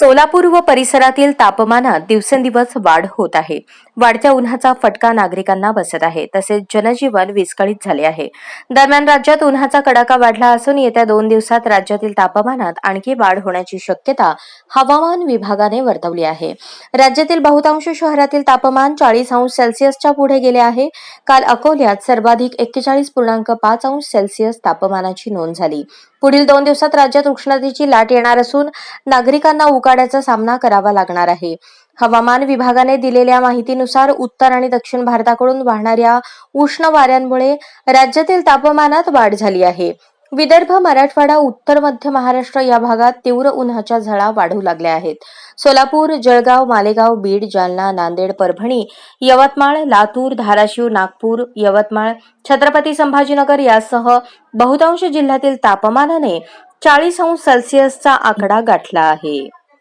सोलापूर व परिसरातील तापमानात दिवसेंदिवस वाढ होत आहे. वाढत्या उन्हाचा फटका नागरिकांना बसत आहे. तसेच जनजीवन विस्कळीत झाले आहे. दरम्यान राज्यात उन्हाचा कडाका वाढला असून येत्या दोन दिवसात राज्यातील तापमानात आणखी वाढ होण्याची शक्यता हवामान विभागाने वर्तवली आहे. राज्यातील बहुतांश शहरातील तापमान चाळीस अंश सेल्सिअसच्या पुढे गेले आहे. काल अकोल्यात सर्वाधिक एक्केचाळीस पूर्णांक पाच अंश सेल्सिअस तापमानाची नोंद झाली. पुढील दोन दिवसात राज्यात उष्णतेची लाट येणार असून नागरिकांना उका उकाड्याचा सामना करावा लागणार आहे. हवामान विभागाने दिलेल्या माहितीनुसार उत्तर आणि दक्षिण भारताकडून वाहणाऱ्या उष्ण वाऱ्यांमुळे राज्यातील तापमानात वाढ झाली आहे. विदर्भ मराठवाडा उत्तर मध्य महाराष्ट्र या भागात तीव्र उन्हाच्या झळा वाढू लागल्या आहेत. सोलापूर जळगाव मालेगाव बीड जालना नांदेड परभणी यवतमाळ लातूर धाराशिव नागपूर यवतमाळ छत्रपती संभाजीनगर यासह बहुतांश जिल्ह्यातील तापमानाने चाळीस अंश सेल्सिअसचा आकडा गाठला आहे.